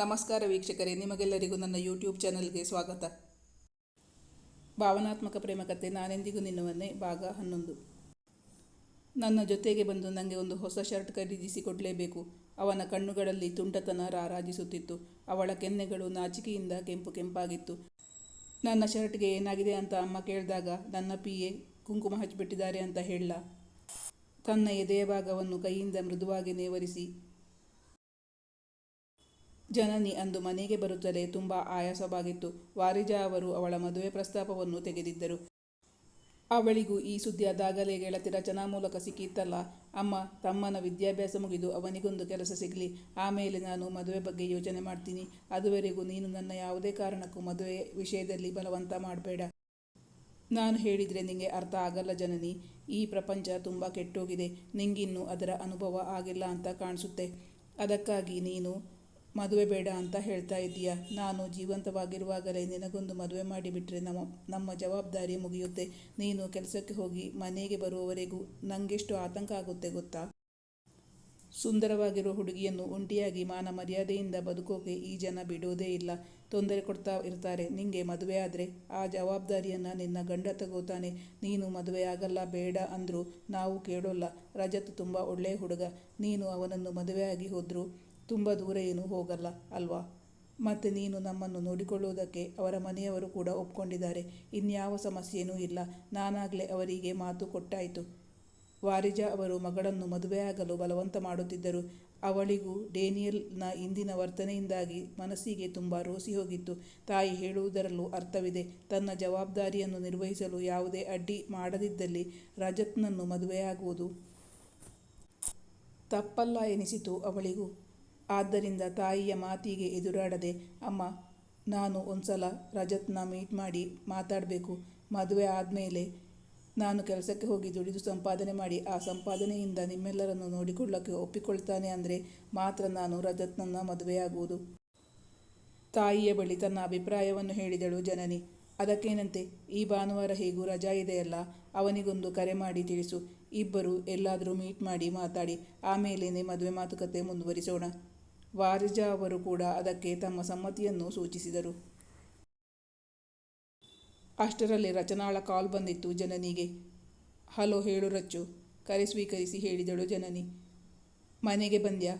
ನಮಸ್ಕಾರ ವೀಕ್ಷಕರೇ, ನಿಮಗೆಲ್ಲರಿಗೂ ನನ್ನ ಯೂಟ್ಯೂಬ್ ಚಾನಲ್ಗೆ ಸ್ವಾಗತ. ಭಾವನಾತ್ಮಕ ಪ್ರೇಮ ಕಥೆ ನಾನೆಂದಿಗೂ ನಿನ್ನವನ್ನೇ ಭಾಗ ಹನ್ನೊಂದು. ನನ್ನ ಜೊತೆಗೆ ಬಂದು ನನಗೆ ಒಂದು ಹೊಸ ಶರ್ಟ್ ಖರೀದಿಸಿ ಕೊಡಲೇಬೇಕು. ಅವನ ಕಣ್ಣುಗಳಲ್ಲಿ ತುಂಟತನ ರಾರಾಜಿಸುತ್ತಿತ್ತು. ಅವಳ ಕೆನ್ನೆಗಳು ನಾಚಿಕೆಯಿಂದ ಕೆಂಪು ಕೆಂಪಾಗಿತ್ತು. ನನ್ನ ಶರ್ಟ್ಗೆ ಏನಾಗಿದೆ ಅಂತ ಅಮ್ಮ ಕೇಳಿದಾಗ, ನನ್ನ ಪಿ ಎ ಕುಂಕುಮ ಹಚ್ಚಿಬಿಟ್ಟಿದ್ದಾರೆ ಅಂತ ಹೇಳ. ತನ್ನ ಎದೆಯ ಭಾಗವನ್ನು ಕೈಯಿಂದ ಮೃದುವಾಗಿ ನೇವರಿಸಿ. ಜನನಿ ಅಂದು ಮನೆಗೆ ಬರುತ್ತಲೇ ತುಂಬ ಆಯಾಸವಾಗಿತ್ತು. ವಾರಿಜಾ ಅವರು ಅವಳ ಮದುವೆ ಪ್ರಸ್ತಾಪವನ್ನು ತೆಗೆದಿದ್ದರು. ಅವಳಿಗೂ ಈ ಸುದ್ದಿ ಅದಾಗಲೇ ಗೆಳತಿ ರಚನಾ ಮೂಲಕ ಸಿಕ್ಕಿತ್ತಲ್ಲ. ಅಮ್ಮ, ತಮ್ಮನ ವಿದ್ಯಾಭ್ಯಾಸ ಮುಗಿದು ಅವನಿಗೊಂದು ಕೆಲಸ ಸಿಗಲಿ. ಆಮೇಲೆ ನಾನು ಮದುವೆ ಬಗ್ಗೆ ಯೋಚನೆ ಮಾಡ್ತೀನಿ. ಅದುವರೆಗೂ ನೀನು ನನ್ನ ಯಾವುದೇ ಕಾರಣಕ್ಕೂ ಮದುವೆ ವಿಷಯದಲ್ಲಿ ಬಲವಂತ ಮಾಡಬೇಡ. ನಾನು ಹೇಳಿದರೆ ನಿಂಗೆ ಅರ್ಥ ಆಗಲ್ಲ ಜನನಿ. ಈ ಪ್ರಪಂಚ ತುಂಬ ಕೆಟ್ಟೋಗಿದೆ. ನಿಂಗಿನ್ನೂ ಅದರ ಅನುಭವ ಆಗಿಲ್ಲ ಅಂತ ಕಾಣಿಸುತ್ತೆ. ಅದಕ್ಕಾಗಿ ನೀನು ಮದುವೆ ಬೇಡ ಅಂತ ಹೇಳ್ತಾ ಇದ್ದೀಯ? ನಾನು ಜೀವಂತವಾಗಿರುವಾಗಲೇ ನಿನಗೊಂದು ಮದುವೆ ಮಾಡಿಬಿಟ್ರೆ ನಮ್ಮ ನಮ್ಮ ಜವಾಬ್ದಾರಿ ಮುಗಿಯುತ್ತೆ. ನೀನು ಕೆಲಸಕ್ಕೆ ಹೋಗಿ ಮನೆಗೆ ಬರುವವರೆಗೂ ನನಗೆಷ್ಟು ಆತಂಕ ಆಗುತ್ತೆ ಗೊತ್ತಾ? ಸುಂದರವಾಗಿರೋ ಹುಡುಗಿಯನ್ನು ಒಂಟಿಯಾಗಿ ಮಾನ ಮರ್ಯಾದೆಯಿಂದ ಬದುಕೋಕೆ ಈ ಜನ ಬಿಡೋದೇ ಇಲ್ಲ. ತೊಂದರೆ ಕೊಡ್ತಾ ಇರ್ತಾರೆ. ನಿಂಗೆ ಮದುವೆ ಆದರೆ ಆ ಜವಾಬ್ದಾರಿಯನ್ನು ನಿನ್ನ ಗಂಡ ತಗೋತಾನೆ. ನೀನು ಮದುವೆ ಆಗಲ್ಲ, ಬೇಡ ಅಂದರೂ ನಾವು ಕೇಳೋಲ್ಲ. ರಜತ್ ತುಂಬ ಒಳ್ಳೆಯ ಹುಡುಗ. ನೀನು ಅವನನ್ನು ಮದುವೆಯಾಗಿ ಹೋದರೂ ತುಂಬ ದೂರ ಏನೂ ಹೋಗಲ್ಲ, ಅಲ್ವಾ? ಮತ್ತು ನೀನು ನಮ್ಮನ್ನು ನೋಡಿಕೊಳ್ಳುವುದಕ್ಕೆ ಅವರ ಮನೆಯವರು ಕೂಡ ಒಪ್ಕೊಂಡಿದ್ದಾರೆ. ಇನ್ಯಾವ ಸಮಸ್ಯೆಯೂ ಇಲ್ಲ. ನಾನಾಗಲೇ ಅವರಿಗೆ ಮಾತು ಕೊಟ್ಟಾಯಿತು. ವಾರಿಜಾ ಅವರು ಮಗಳನ್ನು ಮದುವೆಯಾಗಲು ಬಲವಂತ ಮಾಡುತ್ತಿದ್ದರು. ಅವಳಿಗೂ ಡೇನಿಯಲ್ನ ಇಂದಿನ ವರ್ತನೆಯಿಂದಾಗಿ ಮನಸ್ಸಿಗೆ ತುಂಬ ರೋಸಿ ಹೋಗಿತ್ತು. ತಾಯಿ ಹೇಳುವುದರಲ್ಲೂ ಅರ್ಥವಿದೆ. ತನ್ನ ಜವಾಬ್ದಾರಿಯನ್ನು ನಿರ್ವಹಿಸಲು ಯಾವುದೇ ಅಡ್ಡಿ ಮಾಡದಿದ್ದಲ್ಲಿ ರಜತ್ನನ್ನು ಮದುವೆಯಾಗುವುದು ತಪ್ಪಲ್ಲ ಎನಿಸಿತು ಅವಳಿಗೂ. ಆದ್ದರಿಂದ ತಾಯಿಯ ಮಾತಿಗೆ ಎದುರಾಡದೆ, ಅಮ್ಮ, ನಾನು ಒಂದ್ಸಲ ರಜತ್ನ ಮೀಟ್ ಮಾಡಿ ಮಾತಾಡಬೇಕು. ಮದುವೆ ಆದಮೇಲೆ ನಾನು ಕೆಲಸಕ್ಕೆ ಹೋಗಿ ದುಡಿದು ಸಂಪಾದನೆ ಮಾಡಿ, ಆ ಸಂಪಾದನೆಯಿಂದ ನಿಮ್ಮೆಲ್ಲರನ್ನು ನೋಡಿಕೊಳ್ಳೋಕ್ಕೆ ಒಪ್ಪಿಕೊಳ್ತಾನೆ ಅಂದರೆ ಮಾತ್ರ ನಾನು ರಜತ್ನನ್ನು ಮದುವೆಯಾಗುವುದು. ತಾಯಿಯ ಬಳಿ ತನ್ನ ಅಭಿಪ್ರಾಯವನ್ನು ಹೇಳಿದಳು ಜನನಿ. ಅದಕ್ಕೇನಂತೆ, ಈ ಭಾನುವಾರ ಹೇಗೂ ರಜಾ ಇದೆಯಲ್ಲ, ಅವನಿಗೊಂದು ಕರೆ ಮಾಡಿ ತಿಳಿಸು. ಇಬ್ಬರು ಎಲ್ಲಾದರೂ ಮೀಟ್ ಮಾಡಿ ಮಾತಾಡಿ ಆಮೇಲೇನೆ ಮದುವೆ ಮಾತುಕತೆ ಮುಂದುವರಿಸೋಣ. ವಾರಿಜಾ ಅವರು ಕೂಡ ಅದಕ್ಕೆ ತಮ್ಮ ಸಮ್ಮತಿಯನ್ನು ಸೂಚಿಸಿದರು. ಅಷ್ಟರಲ್ಲಿ ರಚನಾಳ ಕಾಲ್ ಬಂದಿತ್ತು ಜನನಿಗೆ. ಹಲೋ ಹೇಳು ರಚ್ಚು, ಕರೆ ಸ್ವೀಕರಿಸಿ ಹೇಳಿದಳು ಜನನಿ. ಮನೆಗೆ ಬಂದ್ಯಾ?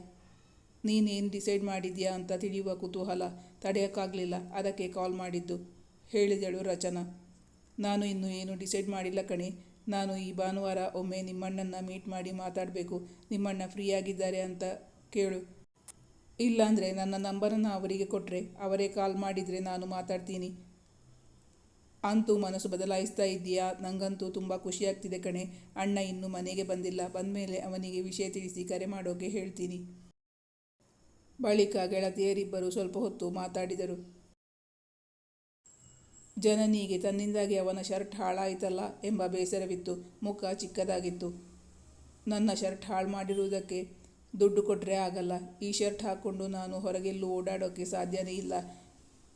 ನೀನೇನು ಡಿಸೈಡ್ ಮಾಡಿದ್ಯಾ ಅಂತ ತಿಳಿಯುವ ಕುತೂಹಲ ತಡೆಯೋಕ್ಕಾಗಲಿಲ್ಲ, ಅದಕ್ಕೆ ಕಾಲ್ ಮಾಡಿದ್ದು, ಹೇಳಿದಳು ರಚನಾ. ನಾನು ಇನ್ನೂ ಏನು ಡಿಸೈಡ್ ಮಾಡಿಲ್ಲ ಕಣೆ. ನಾನು ಈ ಭಾನುವಾರ ಒಮ್ಮೆ ನಿಮ್ಮಣ್ಣನ್ನು ಮೀಟ್ ಮಾಡಿ ಮಾತಾಡಬೇಕು. ನಿಮ್ಮಣ್ಣ ಫ್ರೀ ಆಗಿದ್ದಾರೆ ಅಂತ ಕೇಳು. ಇಲ್ಲಾಂದರೆ ನನ್ನ ನಂಬರನ್ನು ಅವರಿಗೆ ಕೊಟ್ಟರೆ ಅವರೇ ಕಾಲ್ ಮಾಡಿದರೆ ನಾನು ಮಾತಾಡ್ತೀನಿ. ಅಂತೂ ಮನಸ್ಸು ಬದಲಾಯಿಸ್ತಾ ಇದ್ದೀಯಾ? ನನಗಂತೂ ತುಂಬ ಖುಷಿಯಾಗ್ತಿದೆ ಕಣೆ. ಅಣ್ಣ ಇನ್ನೂ ಮನೆಗೆ ಬಂದಿಲ್ಲ. ಬಂದಮೇಲೆ ಅವನಿಗೆ ವಿಷಯ ತಿಳಿಸಿ ಕರೆ ಮಾಡೋಕೆ ಹೇಳ್ತೀನಿ. ಬಳಿಕ ಗೆಳತಿಯರಿಬ್ಬರು ಸ್ವಲ್ಪ ಹೊತ್ತು ಮಾತಾಡಿದರು. ಜನನಿಗೆ ತನ್ನಿಂದಾಗಿ ಅವನ ಶರ್ಟ್ ಹಾಳಾಯಿತಲ್ಲ ಎಂಬ ಬೇಸರವಿತ್ತು. ಮುಖ ಚಿಕ್ಕದಾಗಿತ್ತು. ನನ್ನ ಶರ್ಟ್ ಹಾಳು ಮಾಡಿರುವುದಕ್ಕೆ ದುಡ್ಡು ಕೊಟ್ಟರೆ ಆಗಲ್ಲ. ಈ ಶರ್ಟ್ ಹಾಕ್ಕೊಂಡು ನಾನು ಹೊರಗೆಲ್ಲೂ ಓಡಾಡೋಕ್ಕೆ ಸಾಧ್ಯನೇ ಇಲ್ಲ.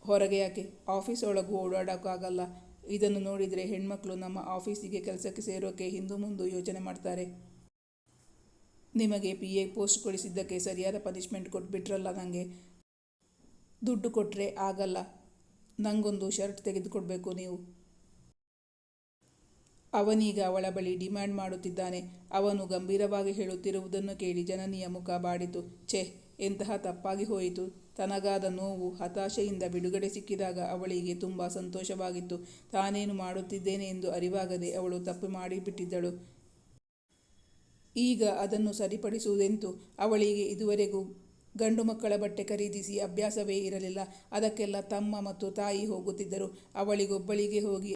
ಹೊರಗೆ ಯಾಕೆ? ಆಫೀಸ್ ಒಳಗೂ ಓಡಾಡೋಕ್ಕಾಗಲ್ಲ ಇದನ್ನು ನೋಡಿದರೆ ಹೆಣ್ಮಕ್ಳು ನಮ್ಮ ಆಫೀಸಿಗೆ ಕೆಲಸಕ್ಕೆ ಸೇರೋಕ್ಕೆ ಹಿಂದು ಮುಂದು ಯೋಚನೆ ಮಾಡ್ತಾರೆ. ನಿಮಗೆ ಪಿ ಎ ಪೋಸ್ಟ್ ಕೊಡಿಸಿದ್ದಕ್ಕೆ ಸರಿಯಾದ ಪನಿಷ್ಮೆಂಟ್ ಕೊಟ್ಬಿಟ್ರಲ್ಲ ನನಗೆ ದುಡ್ಡು ಕೊಟ್ಟರೆ ಆಗಲ್ಲ. ನನಗೊಂದು ಶರ್ಟ್ ತೆಗೆದುಕೊಡ್ಬೇಕು ನೀವು. ಅವನೀಗ ಅವಳ ಬಳಿ ಡಿಮ್ಯಾಂಡ್ ಮಾಡುತ್ತಿದ್ದಾನೆ. ಅವನು ಗಂಭೀರವಾಗಿ ಹೇಳುತ್ತಿರುವುದನ್ನು ಕೇಳಿ ಜನನಿಯ ಮುಖ ಬಾಡಿತು. ಛೆ, ಎಂತಹ ತಪ್ಪಾಗಿ ಹೋಯಿತು. ತನಗಾದ ನೋವು ಹತಾಶೆಯಿಂದ ಬಿಡುಗಡೆ ಸಿಕ್ಕಿದಾಗ ಅವಳಿಗೆ ತುಂಬ ಸಂತೋಷವಾಗಿತ್ತು. ತಾನೇನು ಮಾಡುತ್ತಿದ್ದೇನೆ ಎಂದು ಅರಿವಾಗದೆ ಅವಳು ತಪ್ಪು ಮಾಡಿಬಿಟ್ಟಿದ್ದಳು. ಈಗ ಅದನ್ನು ಸರಿಪಡಿಸುವುದೆಂತು? ಅವಳಿಗೆ ಇದುವರೆಗೂ ಗಂಡು ಮಕ್ಕಳ ಬಟ್ಟೆ ಖರೀದಿಸಿ ಅಭ್ಯಾಸವೇ ಇರಲಿಲ್ಲ. ಅದಕ್ಕೆಲ್ಲ ತಮ್ಮ ಮತ್ತು ತಾಯಿ ಹೋಗುತ್ತಿದ್ದರು. ಅವಳಿಗೊಬ್ಬಳಿಗೆ ಹೋಗಿ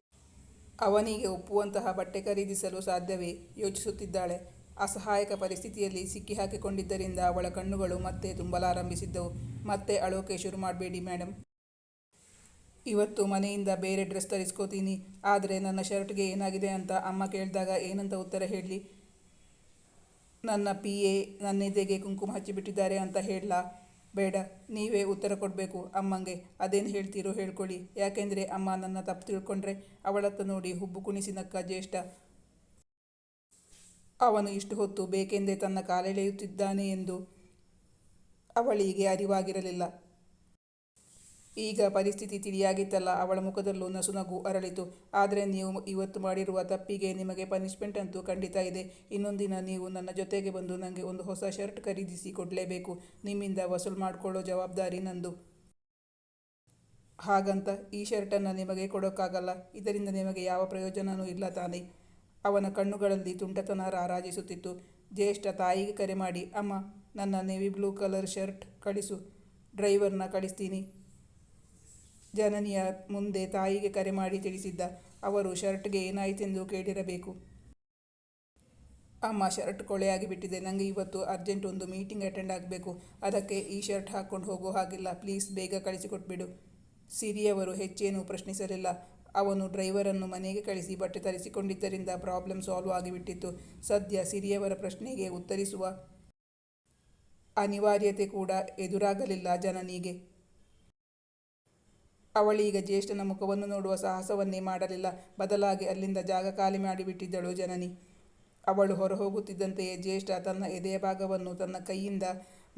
ಅವನಿಗೆ ಒಪ್ಪುವಂತಹ ಬಟ್ಟೆ ಖರೀದಿಸಲು ಸಾಧ್ಯವೇ ಯೋಚಿಸುತ್ತಿದ್ದಾಳೆ. ಅಸಹಾಯಕ ಪರಿಸ್ಥಿತಿಯಲ್ಲಿ ಸಿಕ್ಕಿಹಾಕಿಕೊಂಡಿದ್ದರಿಂದ ಅವಳ ಕಣ್ಣುಗಳು ಮತ್ತೆ ತುಂಬಲಾರಂಭಿಸಿದ್ದವು. ಮತ್ತೆ ಅಳೋಕೆ ಶುರು ಮಾಡಬೇಡಿ ಮೇಡಮ್ ಇವತ್ತು ಮನೆಯಿಂದ ಬೇರೆ ಡ್ರೆಸ್ ತರಿಸ್ಕೋತೀನಿ. ಆದರೆ ನನ್ನ ಶರ್ಟ್ಗೆ ಏನಾಗಿದೆ ಅಂತ ಅಮ್ಮ ಕೇಳಿದಾಗ ಏನಂತ ಉತ್ತರ ಹೇಳಲಿ? ನನ್ನ ಪಿ ಎ ನನ್ನೆದೆಗೆ ಕುಂಕುಮ ಹಚ್ಚಿಬಿಟ್ಟಿದ್ದಾರೆ ಅಂತ ಹೇಳಲಾ? ಬೇಡ, ನೀವೇ ಉತ್ತರ ಕೊಡಬೇಕು, ಅಮ್ಮಂಗೆ. ಅದೇನು ಹೇಳ್ತೀರೋ ಹೇಳ್ಕೊಳ್ಳಿ. ಯಾಕೆಂದರೆ ಅಮ್ಮ ನನ್ನ ತಪ್ಪು ತಿಳ್ಕೊಂಡ್ರೆ ಅವಳತ್ತ ನೋಡಿ ಹುಬ್ಬು ಕುಣಿಸಿ ನಕ್ಕ ಜ್ಯೇಷ್ಠ. ಅವನು ಇಷ್ಟು ಹೊತ್ತು ಬೇಕೆಂದೇ ತನ್ನ ಕಾಲೆಳೆಯುತ್ತಿದ್ದಾನೆ ಎಂದು ಅವಳಿಗೆ ಅರಿವಾಗಿರಲಿಲ್ಲ. ಈಗ ಪರಿಸ್ಥಿತಿ ತಿಳಿಯಾಗಿತ್ತಲ್ಲ, ಅವಳ ಮುಖದಲ್ಲೂ ನಸುನಗು ಅರಳಿತು. ಆದರೆ ನೀವು ಇವತ್ತು ಮಾಡಿರುವ ತಪ್ಪಿಗೆ ನಿಮಗೆ ಪನಿಷ್ಮೆಂಟ್ ಅಂತೂ ಖಂಡಿತ ಇದೆ. ಇನ್ನೊಂದಿನ ನೀವು ನನ್ನ ಜೊತೆಗೆ ಬಂದು ನನಗೆ ಒಂದು ಹೊಸ ಶರ್ಟ್ ಖರೀದಿಸಿ ಕೊಡಲೇಬೇಕು. ನಿಮ್ಮಿಂದ ವಸೂಲು ಮಾಡಿಕೊಳ್ಳೋ ಜವಾಬ್ದಾರಿ ನಂದು. ಹಾಗಂತ ಈ ಶರ್ಟನ್ನು ನಿಮಗೆ ಕೊಡೋಕ್ಕಾಗಲ್ಲ. ಇದರಿಂದ ನಿಮಗೆ ಯಾವ ಪ್ರಯೋಜನವೂ ಇಲ್ಲ ತಾನೇ. ಅವನ ಕಣ್ಣುಗಳಲ್ಲಿ ತುಂಟತನ ರಾರಾಜಿಸುತ್ತಿತ್ತು ಜ್ಯೇಷ್ಠ ತಾಯಿಗೆ ಕರೆ ಮಾಡಿ, ಅಮ್ಮ, ನನ್ನ ನೇವಿ ಬ್ಲೂ ಕಲರ್ ಶರ್ಟ್ ಕಳಿಸು. ಡ್ರೈವರ್ನ ಕಳಿಸ್ತೀನಿ. ಜನನಿಯ ಮುಂದೆ ತಾಯಿಗೆ ಕರೆ ಮಾಡಿ ತಿಳಿಸಿದ್ದ ಅವರು ಶರ್ಟ್ಗೆ ಏನಾಯಿತೆಂದು ಕೇಳಿರಬೇಕು. ಅಮ್ಮ ಶರ್ಟ್ ಕೊಳೆಯಾಗಿ ಬಿಟ್ಟಿದೆ. ನನಗೆ ಇವತ್ತು ಅರ್ಜೆಂಟ್ ಒಂದು ಮೀಟಿಂಗ್ ಅಟೆಂಡ್ ಆಗಬೇಕು. ಅದಕ್ಕೆ ಈ ಶರ್ಟ್ ಹಾಕ್ಕೊಂಡು ಹೋಗೋ ಹಾಗಿಲ್ಲ. ಪ್ಲೀಸ್ ಬೇಗ ಕಳಿಸಿಕೊಟ್ಬಿಡು. ಸಿರಿಯವರು ಹೆಚ್ಚೇನು ಪ್ರಶ್ನಿಸಲಿಲ್ಲ. ಅವನು ಡ್ರೈವರನ್ನು ಮನೆಗೆ ಕಳಿಸಿ ಬಟ್ಟೆ ತರಿಸಿಕೊಂಡಿದ್ದರಿಂದ ಪ್ರಾಬ್ಲಮ್ ಸಾಲ್ವ್ ಆಗಿಬಿಟ್ಟಿತ್ತು. ಸದ್ಯ ಸಿರಿಯವರ ಪ್ರಶ್ನೆಗೆ ಉತ್ತರಿಸುವ ಅನಿವಾರ್ಯತೆ ಕೂಡ ಎದುರಾಗಲಿಲ್ಲ ಜನನಿಗೆ. ಅವಳೀಗ ಜ್ಯೇಷ್ಠನ ಮುಖವನ್ನು ನೋಡುವ ಸಾಹಸವನ್ನೇ ಮಾಡಲಿಲ್ಲ. ಬದಲಾಗಿ ಅಲ್ಲಿಂದ ಜಾಗ ಖಾಲಿ ಮಾಡಿಬಿಟ್ಟಿದ್ದಳು ಜನನಿ. ಅವಳು ಹೊರಹೋಗುತ್ತಿದ್ದಂತೆಯೇ ಜ್ಯೇಷ್ಠ ತನ್ನ ಎದೆಯ ಭಾಗವನ್ನು ತನ್ನ ಕೈಯಿಂದ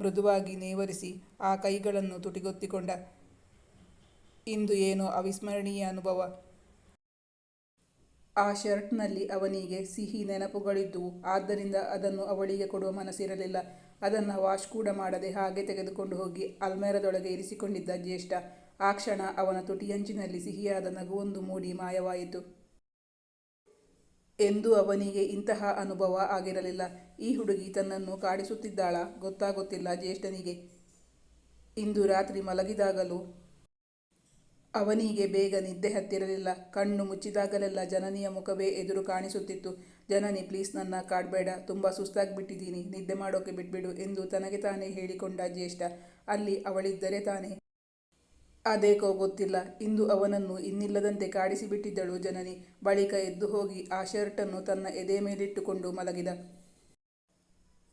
ಮೃದುವಾಗಿ ನೇವರಿಸಿ ಆ ಕೈಗಳನ್ನು ತುಟಿಗೊತ್ತಿಕೊಂಡ. ಇಂದು ಏನೋ ಅವಿಸ್ಮರಣೀಯ ಅನುಭವ. ಆ ಶರ್ಟ್ನಲ್ಲಿ ಅವನಿಗೆ ಸಿಹಿ ನೆನಪುಗಳಿದ್ದವು ಆದ್ದರಿಂದ ಅದನ್ನು ಅವಳಿಗೆ ಕೊಡುವ ಮನಸ್ಸಿರಲಿಲ್ಲ. ಅದನ್ನು ವಾಶ್ ಕೂಡ ಮಾಡದೆ ಹಾಗೆ ತೆಗೆದುಕೊಂಡು ಹೋಗಿ ಅಲ್ಮೇರದೊಳಗೆ ಇರಿಸಿಕೊಂಡಿದ್ದ ಜ್ಯೇಷ್ಠ. ಆ ಕ್ಷಣ ಅವನ ತುಟಿಯಂಚಿನಲ್ಲಿ ಸಿಹಿಯಾದ ನಗುವೊಂದು ಮೂಡಿ ಮಾಯವಾಯಿತು. ಎಂದು ಅವನಿಗೆ ಇಂತಹ ಅನುಭವ ಆಗಿರಲಿಲ್ಲ. ಈ ಹುಡುಗಿ ತನ್ನನ್ನು ಕಾಡಿಸುತ್ತಿದ್ದಾಳ? ಗೊತ್ತಾಗುತ್ತಿಲ್ಲ ಜ್ಯೇಷ್ಠನಿಗೆ. ಇಂದು ರಾತ್ರಿ ಮಲಗಿದಾಗಲೂ ಅವನಿಗೆ ಬೇಗ ನಿದ್ದೆ ಹತ್ತಿರಲಿಲ್ಲ. ಕಣ್ಣು ಮುಚ್ಚಿದಾಗಲೆಲ್ಲ ಜನನಿಯ ಮುಖವೇ ಎದುರು ಕಾಣಿಸುತ್ತಿತ್ತು. ಜನನಿ, ಪ್ಲೀಸ್ ನನ್ನ ಕಾಡಬೇಡ ತುಂಬ ಸುಸ್ತಾಗಿಬಿಟ್ಟಿದ್ದೀನಿ ನಿದ್ದೆ ಮಾಡೋಕೆ ಬಿಟ್ಬಿಡು ಎಂದು ತನಗೆ ತಾನೇ ಹೇಳಿಕೊಂಡ ಜ್ಯೇಷ್ಠ. ಅಲ್ಲಿ ಅವಳಿದ್ದರೆ ತಾನೇ ಅದೇಕೋ ಗೊತ್ತಿಲ್ಲ. ಇಂದು ಅವನನ್ನು ಇನ್ನಿಲ್ಲದಂತೆ ಕಾಡಿಸಿಬಿಟ್ಟಿದ್ದಳು ಜನನಿ. ಬಳಿಕ ಎದ್ದು ಹೋಗಿ ಆ ಶರ್ಟನ್ನು ತನ್ನ ಎದೆ ಮೇಲಿಟ್ಟುಕೊಂಡು ಮಲಗಿದ.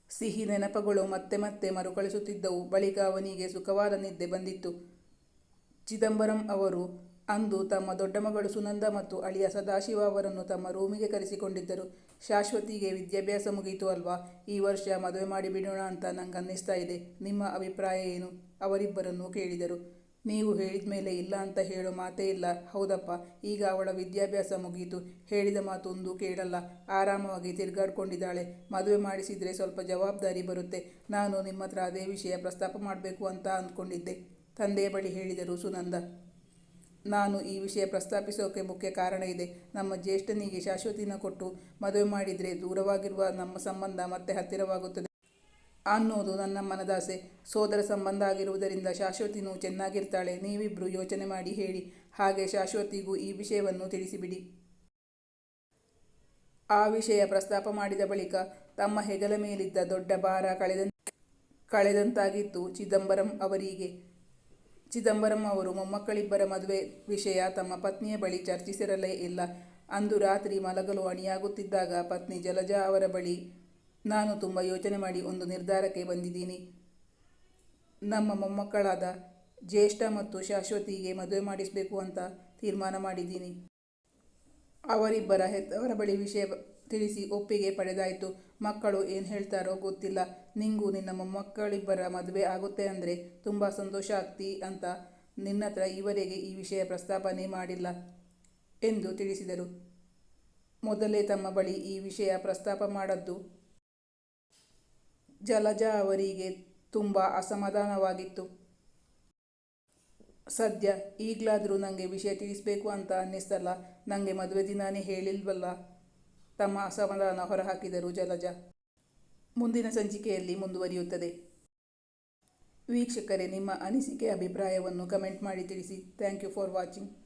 ಸಿಹಿ ನೆನಪುಗಳು ಮತ್ತೆ ಮತ್ತೆ ಮರುಕಳಿಸುತ್ತಿದ್ದವು. ಬಳಿಕ ಅವನಿಗೆ ಸುಖವಾದ ನಿದ್ದೆ ಬಂದಿತ್ತು. ಚಿದಂಬರಂ ಅವರು ಅಂದು ತಮ್ಮ ದೊಡ್ಡ ಮಗಳು ಸುನಂದ ಮತ್ತು ಅಳಿಯ ಸದಾಶಿವ ಅವರನ್ನು ತಮ್ಮ ರೂಮಿಗೆ ಕರೆಸಿಕೊಂಡಿದ್ದರು. ಶಾಶ್ವತಿಗೆ ವಿದ್ಯಾಭ್ಯಾಸ ಮುಗೀತು ಅಲ್ವಾ? ಈ ವರ್ಷ ಮದುವೆ ಮಾಡಿಬಿಡೋಣ ಅಂತ ನಂಗೆ ಅನ್ನಿಸ್ತಾ ಇದೆ. ನಿಮ್ಮ ಅಭಿಪ್ರಾಯ ಏನು? ಅವರಿಬ್ಬರನ್ನು ಕೇಳಿದರು. ನೀವು ಹೇಳಿದ ಮೇಲೆ ಇಲ್ಲ ಅಂತ ಹೇಳೋ ಮಾತೇ ಇಲ್ಲ. ಹೌದಪ್ಪ, ಈಗ ಅವಳ ವಿದ್ಯಾಭ್ಯಾಸ ಮುಗೀತು. ಹೇಳಿದ ಮಾತೊಂದು ಕೇಳಲ್ಲ. ಆರಾಮವಾಗಿ ತಿರುಗಾಡ್ಕೊಂಡಿದ್ದಾಳೆ. ಮದುವೆ ಮಾಡಿಸಿದರೆ ಸ್ವಲ್ಪ ಜವಾಬ್ದಾರಿ ಬರುತ್ತೆ. ನಾನು ನಿಮ್ಮ ಹತ್ರ ಅದೇ ವಿಷಯ ಪ್ರಸ್ತಾಪ ಮಾಡಬೇಕು ಅಂತ ಅಂದ್ಕೊಂಡಿದ್ದೆ. ತಂದೆಯ ಬಳಿ ಹೇಳಿದರು ಸುನಂದ. ನಾನು ಈ ವಿಷಯ ಪ್ರಸ್ತಾಪಿಸೋಕೆ ಮುಖ್ಯ ಕಾರಣ ಇದೆ. ನಮ್ಮ ಜ್ಯೇಷ್ಠನಿಗೆ ಶಾಶ್ವತಿನ ಕೊಟ್ಟು ಮದುವೆ ಮಾಡಿದರೆ ದೂರವಾಗಿರುವ ನಮ್ಮ ಸಂಬಂಧ ಮತ್ತೆ ಹತ್ತಿರವಾಗುತ್ತದೆ. ಅನ್ನೋದು ನನ್ನ ಮನದಾಸೆ. ಸೋದರ ಸಂಬಂಧ ಆಗಿರುವುದರಿಂದ ಶಾಶ್ವತಿನೂ ಚೆನ್ನಾಗಿರ್ತಾಳೆ. ನೀವಿಬ್ಬರು ಯೋಚನೆ ಮಾಡಿ ಹೇಳಿ. ಹಾಗೆ ಶಾಶ್ವತಿಗೂ ಈ ವಿಷಯವನ್ನು ತಿಳಿಸಿಬಿಡಿ. ಆ ವಿಷಯ ಪ್ರಸ್ತಾಪ ಮಾಡಿದ ಬಳಿಕ ತಮ್ಮ ಹೆಗಲ ಮೇಲಿದ್ದ ದೊಡ್ಡ ಭಾರ ಕಳೆದ ಕಳೆದಂತಾಗಿತ್ತು. ಚಿದಂಬರಂ ಅವರಿಗೆ. ಚಿದಂಬರಂ ಅವರು ಮೊಮ್ಮಕ್ಕಳಿಬ್ಬರ ಮದುವೆ ವಿಷಯ ತಮ್ಮ ಪತ್ನಿಯ ಬಳಿ ಚರ್ಚಿಸಿರಲೇ ಇಲ್ಲ. ಅಂದು ರಾತ್ರಿ ಮಲಗಲು ಅಣಿಯಾಗುತ್ತಿದ್ದಾಗ ಪತ್ನಿ ಜಲಜಾ ಅವರ ಬಳಿ ನಾನು ತುಂಬ ಯೋಚನೆ ಮಾಡಿ ಒಂದು ನಿರ್ಧಾರಕ್ಕೆ ಬಂದಿದ್ದೀನಿ. ನಮ್ಮ ಮೊಮ್ಮಕ್ಕಳಾದ ಜ್ಯೇಷ್ಠ ಮತ್ತು ಶಾಶ್ವತಿಗೆ ಮದುವೆ ಮಾಡಿಸಬೇಕು ಅಂತ ತೀರ್ಮಾನ ಮಾಡಿದ್ದೀನಿ. ಅವರಿಬ್ಬರ ಹೆತ್ತವರ ಬಳಿ ವಿಷಯ ತಿಳಿಸಿ ಒಪ್ಪಿಗೆ ಪಡೆದಾಯಿತು. ಮಕ್ಕಳು ಏನು ಹೇಳ್ತಾರೋ ಗೊತ್ತಿಲ್ಲ. ನಿಂಗೂ ನಿನ್ನ ಮೊಮ್ಮಕ್ಕಳಿಬ್ಬರ ಮದುವೆ ಆಗುತ್ತೆ ಅಂದರೆ ತುಂಬ ಸಂತೋಷ ಆಗ್ತಿ ಅಂತ ನಿನ್ನತ್ರ ಈವರೆಗೆ ಈ ವಿಷಯ ಪ್ರಸ್ತಾಪನೆ ಮಾಡಿಲ್ಲ ಎಂದು ತಿಳಿಸಿದರು. ಮೊದಲೇ ತಮ್ಮ ಬಳಿ ಈ ವಿಷಯ ಪ್ರಸ್ತಾಪ ಮಾಡದ್ದು ಜಲಜ ಅವರಿಗೆ ತುಂಬ ಅಸಮಾಧಾನವಾಗಿತ್ತು. ಸದ್ಯ ಈಗಲಾದರೂ ನನಗೆ ವಿಷಯ ತಿಳಿಸ್ಬೇಕು ಅಂತ ಅನ್ನಿಸ್ತಲ್ಲ ನನಗೆ ಮದುವೆ ದಿನಾನೇ ಹೇಳಿಲ್ವಲ್ಲ? ತಮ್ಮ ಅಸಮಾಧಾನ ಹೊರಹಾಕಿದರು ಜಲಜ. ಮುಂದಿನ ಸಂಚಿಕೆಯಲ್ಲಿ ಮುಂದುವರಿಯುತ್ತದೆ. ವೀಕ್ಷಕರೇ, ನಿಮ್ಮ ಅನಿಸಿಕೆ, ಅಭಿಪ್ರಾಯವನ್ನು ಕಮೆಂಟ್ ಮಾಡಿ ತಿಳಿಸಿ. Thank you for watching.